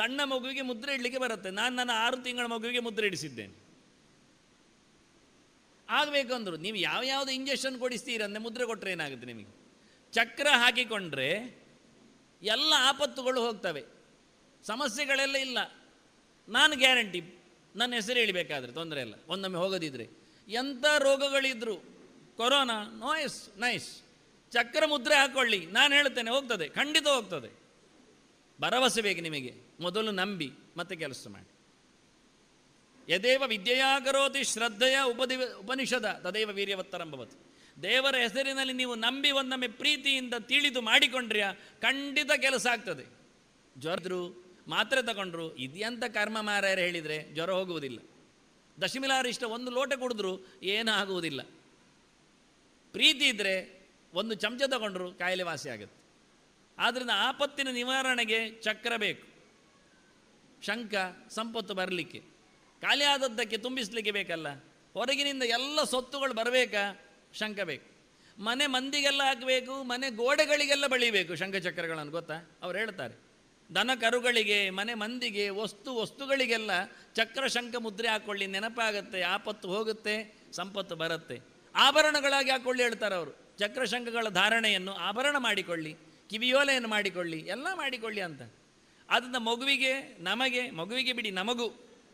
ಸಣ್ಣ ಮಗುವಿಗೆ ಮುದ್ರೆ ಇಡಲಿಕ್ಕೆ ಬರುತ್ತೆ. ನಾನು ನನ್ನ ಆರು ತಿಂಗಳ ಮಗುವಿಗೆ ಮುದ್ರೆ ಇಡಿಸಿದ್ದೇನೆ. ಆಗಬೇಕು ಅಂದರು. ನೀವು ಯಾವ ಯಾವ್ದು ಇಂಜೆಕ್ಷನ್ ಕೊಡಿಸ್ತೀರಂದ್ರೆ ಮುದ್ರೆ ಕೊಟ್ಟರೆ ಏನಾಗುತ್ತೆ ನಿಮಗೆ? ಚಕ್ರ ಹಾಕಿಕೊಂಡ್ರೆ ಎಲ್ಲ ಆಪತ್ತುಗಳು ಹೋಗ್ತವೆ. ಸಮಸ್ಯೆಗಳೆಲ್ಲ ಇಲ್ಲ. ನಾನು ಗ್ಯಾರಂಟಿ ನನ್ನ ಹೆಸರು ಹೇಳಬೇಕಾದ್ರೆ ತೊಂದರೆ ಇಲ್ಲ. ಒಂದೊಮ್ಮೆ ಹೋಗೋದಿದ್ರೆ. ಎಂಥ ರೋಗಗಳಿದ್ರು? ಕೊರೋನಾ ನೋಯ್ಸ್ ನೈಸ್ ಚಕ್ರ ಮುದ್ರೆ ಹಾಕೊಳ್ಳಿ. ನಾನು ಹೇಳ್ತೇನೆ, ಹೋಗ್ತದೆ. ಖಂಡಿತ ಹೋಗ್ತದೆ. ಭರವಸೆ ಬೇಕು ನಿಮಗೆ. ಮೊದಲು ನಂಬಿ, ಮತ್ತೆ ಕೆಲಸ ಮಾಡಿ. ಯದೇವ ವಿದ್ಯೆಯಾಗರೋತಿ ಶ್ರದ್ಧೆಯ ಉಪದಿ, ಉಪನಿಷದ, ತದೇವ ವೀರ್ಯವತ್ತರಂಭವತ್ತು ದೇವರ ಹೆಸರಿನಲ್ಲಿ ನೀವು ನಂಬಿ ಒಂದೊಮ್ಮೆ ಪ್ರೀತಿಯಿಂದ ತಿಳಿದು ಮಾಡಿಕೊಂಡ್ರೆ ಖಂಡಿತ ಕೆಲಸ ಆಗ್ತದೆ. ಜ್ವರದ್ರು ಮಾತ್ರೆ ತಗೊಂಡ್ರು ಇದೆಂತ ಕರ್ಮ ಮಾರಾಯರು ಹೇಳಿದರೆ ಜ್ವರ ಹೋಗುವುದಿಲ್ಲ. ದಶಮಿಲಾರಿಷ್ಟ ಒಂದು ಲೋಟ ಕುಡಿದ್ರು ಏನೂ ಆಗುವುದಿಲ್ಲ ಪ್ರೀತಿ ಇದ್ದರೆ ಒಂದು ಚಮಚ ತಗೊಂಡ್ರು ಕಾಯಿಲೆ ವಾಸಿ ಆಗುತ್ತೆ. ಆದ್ದರಿಂದ ಆಪತ್ತಿನ ನಿವಾರಣೆಗೆ ಚಕ್ರ ಬೇಕು. ಶಂಕ, ಸಂಪತ್ತು ಬರಲಿಕ್ಕೆ. ಖಾಲಿ ಆದದ್ದಕ್ಕೆ ತುಂಬಿಸಲಿಕ್ಕೆ ಬೇಕಲ್ಲ. ಹೊರಗಿನಿಂದ ಎಲ್ಲ ಸೊತ್ತುಗಳು ಬರಬೇಕಾ? ಶಂಕ ಬೇಕು. ಮನೆ ಮಂದಿಗೆಲ್ಲ ಹಾಕಬೇಕು ಮನೆ ಗೋಡೆಗಳಿಗೆಲ್ಲ ಬಳಿಬೇಕು ಶಂಖಚಕ್ರಗಳನ್ನು ಗೊತ್ತಾ? ಅವ್ರು ಹೇಳ್ತಾರೆ. ದನ ಕರುಗಳಿಗೆ, ಮನೆ ಮಂದಿಗೆ, ವಸ್ತು ವಸ್ತುಗಳಿಗೆಲ್ಲ ಚಕ್ರ ಶಂಖ ಮುದ್ರೆ ಹಾಕ್ಕೊಳ್ಳಿ ನೆನಪಾಗತ್ತೆ, ಆಪತ್ತು ಹೋಗುತ್ತೆ, ಸಂಪತ್ತು ಬರುತ್ತೆ. ಆಭರಣಗಳಾಗಿ ಹಾಕ್ಕೊಳ್ಳಿ ಹೇಳ್ತಾರೆ ಅವರು. ಚಕ್ರ ಶಂಖಗಳ ಧಾರಣೆಯನ್ನು ಆಭರಣ ಮಾಡಿಕೊಳ್ಳಿ. ಕಿವಿಯೋಲೆಯನ್ನು ಮಾಡಿಕೊಳ್ಳಿ, ಎಲ್ಲ ಮಾಡಿಕೊಳ್ಳಿ ಅಂತ. ಅದನ್ನ ಮಗುವಿಗೆ ನಮಗೆ, ಮಗುವಿಗೆ ಬಿಡಿ, ನಮಗೂ,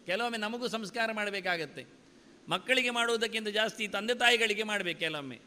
ಕೆಲವೊಮ್ಮೆ ನಮಗೂ ಸಂಸ್ಕಾರ ಮಾಡಬೇಕಾಗತ್ತೆ. ಮಕ್ಕಳಿಗೆ ಮಾಡುವುದಕ್ಕಿಂತ ಜಾಸ್ತಿ ತಂದೆ ತಾಯಿಗಳಿಗೆ ಮಾಡಬೇಕು ಕೆಲವೊಮ್ಮೆ.